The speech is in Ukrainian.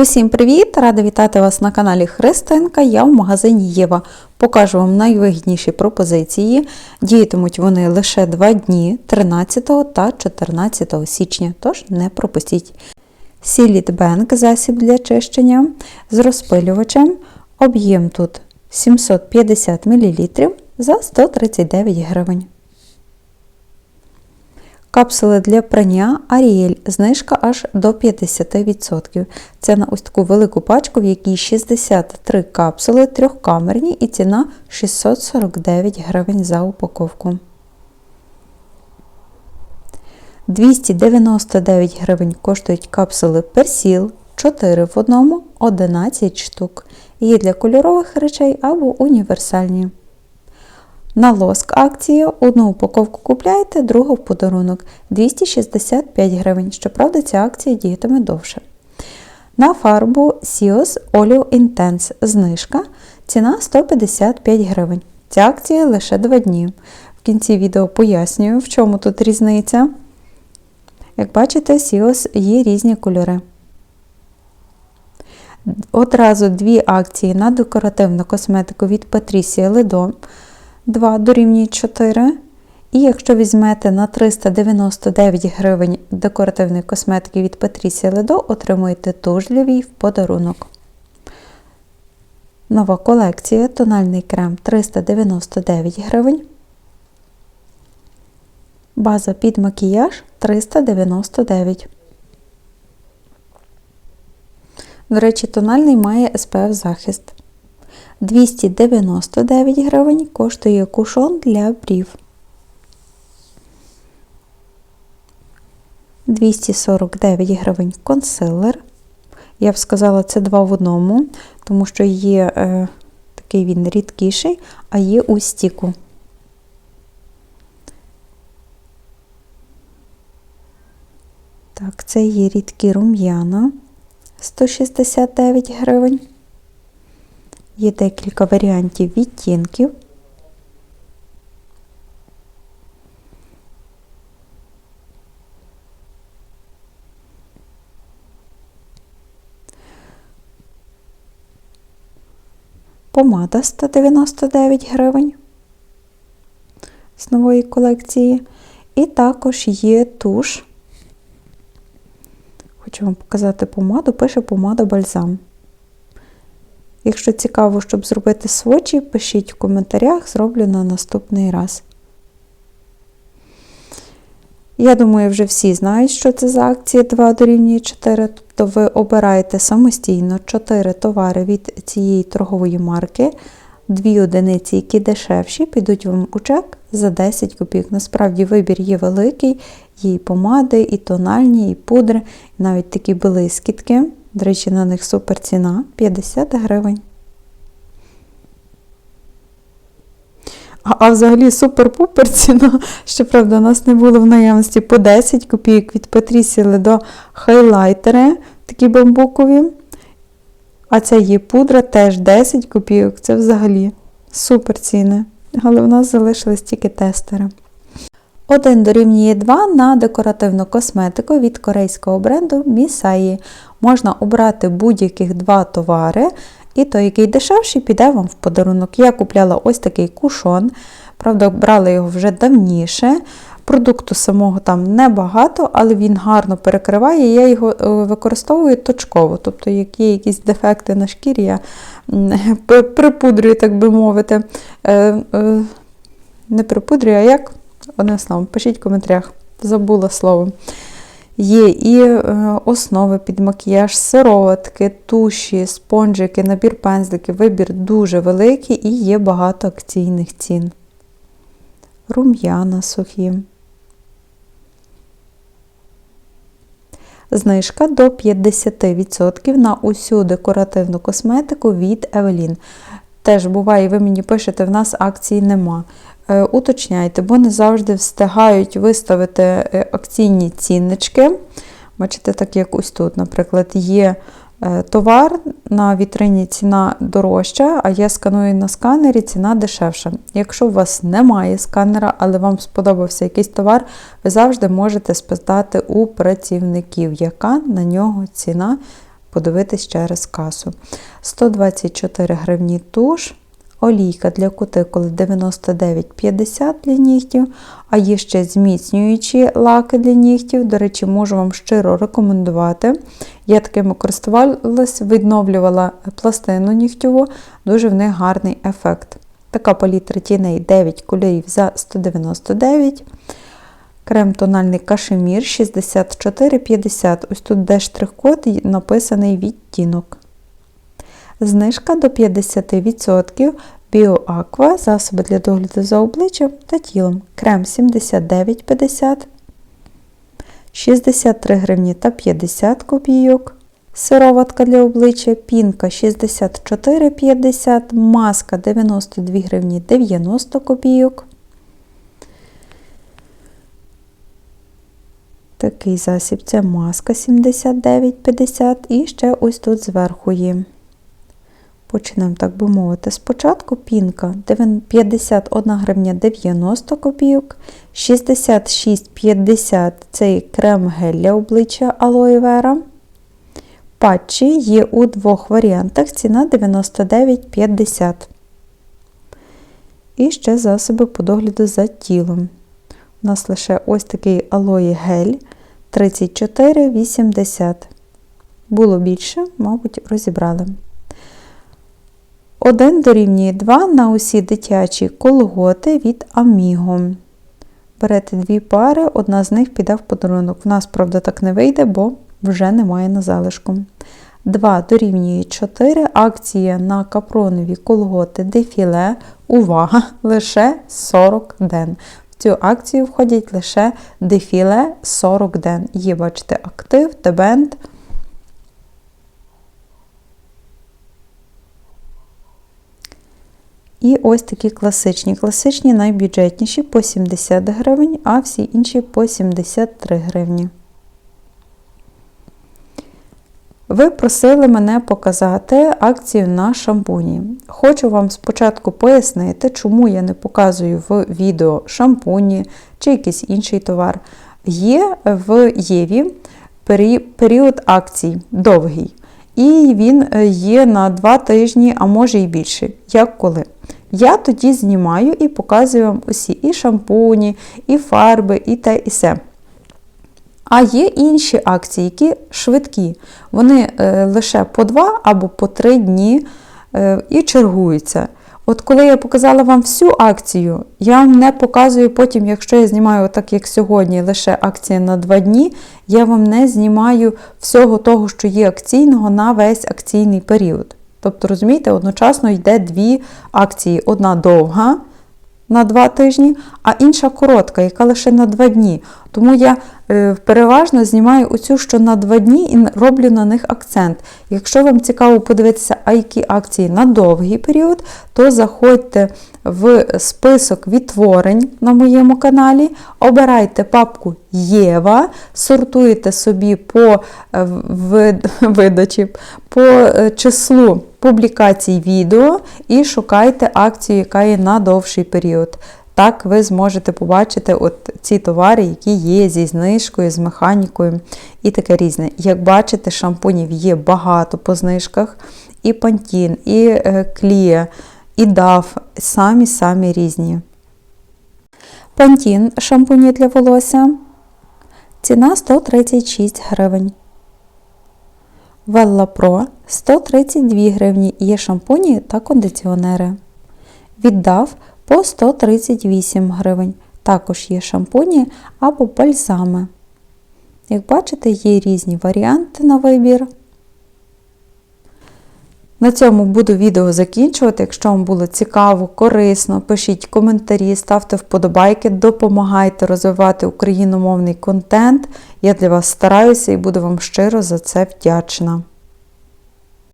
Усім привіт! Рада вітати вас на каналі Христинка. Я в магазині Єва. Покажу вам найвигідніші пропозиції. Діятимуть вони лише 2 дні 13 та 14 січня, тож не пропустіть. Сіліт Бенк засіб для чищення з розпилювачем. Об'єм тут 750 мл за 139 гривень. Капсули для прання Аріель. Знижка аж до 50%. Це на ось таку велику пачку, в якій 63 капсули, трьохкамерні і ціна 649 гривень за упаковку. 299 гривень коштують капсули персіл, 4 в одному, 11 штук. Є для кольорових речей або універсальні. На лоск акція одну упаковку купляєте, другу в подарунок 265 гривень. Щоправда, ця акція діятиме довше. На фарбу Sios Oleo Intense знижка. Ціна 155 гривень. Ця акція лише 2 дні. В кінці відео пояснюю, в чому тут різниця. Як бачите, Sios є різні кольори. Одразу дві акції на декоративну косметику від Patricia Ledo. 2 дорівнює 4. І якщо візьмете на 399 гривень декоративної косметики від Patricia Ledo, отримуєте туш для вій в подарунок. Нова колекція тональний крем 399 гривень. База під макіяж 399. До речі, тональний має SPF захист. 299 гривень коштує кушон для брів. 249 гривень консилер. Я б сказала, це два в одному, тому що є е, такий він рідкіший, а є у стіку. Так, це є рідкі рум'яна 169 гривень. Є декілька варіантів відтінків. Помада 199 гривень з нової колекції. І також є туш. Хочу вам показати помаду, пише помада бальзам. Якщо цікаво, щоб зробити свочі, пишіть в коментарях, зроблю на наступний раз. Я думаю, вже всі знають, що це за акція 2 дорівнює 4, тобто ви обираєте самостійно 4 товари від цієї торгової марки, дві одиниці, які дешевші, підуть вам у чек за 10 копійок. Насправді вибір є великий, є і помади, і тональні, і пудри, і навіть такі блискітки. До речі, на них супер ціна 50 гривень. А, а взагалі супер-пупер ціна. Щоправда, у нас не було в наявності по 10 копійок від Patricia до хайлайтери, такі бамбукові. А це є пудра теж 10 копійок. Це взагалі супер ціни. Але в нас залишились тільки тестери. 1 дорівнює 2 на декоративну косметику від корейського бренду Місаї. Можна обрати будь-яких два товари, і той, який дешевший, піде вам в подарунок. Я купляла ось такий кушон, правда, брала його вже давніше. Продукту самого там небагато, але він гарно перекриває, я його використовую точково. Тобто, як є якісь дефекти на шкірі, я припудрюю, так би мовити. Е, не припудрюю, а як? Одним словом, пишіть в коментарях, забула слово. Є і е, основи під макіяж, сироватки, туші, спонжики, набір пензликів. Вибір дуже великий і є багато акційних цін. Рум'яна сухі. Знижка до 50% на усю декоративну косметику від Evelyn. Теж буває, ви мені пишете, в нас акції нема. Е, уточняйте, бо не завжди встигають виставити е, акційні ціннички. Бачите, так як ось тут, наприклад, є е, товар, на вітрині ціна дорожча, а я сканую на сканері, ціна дешевша. Якщо у вас немає сканера, але вам сподобався якийсь товар, ви завжди можете спитати у працівників, яка на нього ціна подивитись через касу. 124 гривні туш. Олійка для кутикули 99,50 для нігтів, а є ще зміцнюючі лаки для нігтів. До речі, можу вам щиро рекомендувати. Я такими користувалась, відновлювала пластину нігтєву, дуже в них гарний ефект. Така палітра тіней 9 кольорів за 199. Крем тональний кашемір 64,50. Ось тут де штрих-код написаний відтінок. Знижка до 50%. Біоаква, засоби для догляду за обличчям та тілом. Крем 79,50, 63 гривні та 50 копійок. Сироватка для обличчя, пінка 64,50, маска 92 гривні 90 копійок. Такий засіб це маска 79,50 і ще ось тут зверху є. Почнемо, так би мовити. Спочатку пінка 51 гривня 90 копійок, 66,50 цей крем-гель для обличчя Vera. Патчі є у двох варіантах, ціна 99,50. І ще засоби по догляду за тілом. У нас лише ось такий алої гель 34,80. Було більше, мабуть, розібрали. 1 дорівнює 2 на усі дитячі колготи від Amigo. Берете дві пари, одна з них піде в подарунок. В нас, правда, так не вийде, бо вже немає на залишку. 2 дорівнює 4. Акція на капронові колготи дефіле. Увага! Лише 40 ден. В цю акцію входять лише дефіле 40 ден. Є, бачите, актив, дебенд. І ось такі класичні. Класичні найбюджетніші по 70 гривень, а всі інші по 73 гривні. Ви просили мене показати акцію на шампуні. Хочу вам спочатку пояснити, чому я не показую в відео шампуні чи якийсь інший товар. Є в Єві період акцій довгий. І він є на 2 тижні, а може і більше. Як коли. Я тоді знімаю і показую вам усі і шампуні, і фарби, і те, і все. А є інші акції, які швидкі. Вони е, лише по 2 або по 3 дні е, і чергуються. От коли я показала вам всю акцію, я вам не показую потім, якщо я знімаю, так як сьогодні, лише акція на 2 дні, я вам не знімаю всього того, що є акційного на весь акційний період. Тобто, розумієте, одночасно йде дві акції: одна довга на два тижні, а інша коротка, яка лише на два дні. Тому я е, переважно знімаю оцю, що на два дні, і роблю на них акцент. Якщо вам цікаво подивитися, а які акції на довгий період, то заходьте в список відтворень на моєму каналі, обирайте папку Єва, сортуєте собі по е, видачі, по е, числу публікацій відео і шукайте акцію, яка є на довший період. Так, ви зможете побачити от ці товари, які є зі знижкою, з механікою і таке різне. Як бачите, шампунів є багато по знижках, і Pantene, і Клія, і DAF, самі-самі різні. Pantene шампуні для волосся. Ціна 136 гривень. Велла Pro 132 гривні. Є шампуні та кондиціонери. Віддав по 138 гривень. Також є шампуні або бальзами. Як бачите, є різні варіанти на вибір. На цьому буду відео закінчувати. Якщо вам було цікаво, корисно, пишіть коментарі, ставте вподобайки, допомагайте розвивати україномовний контент. Я для вас стараюся і буду вам щиро за це вдячна.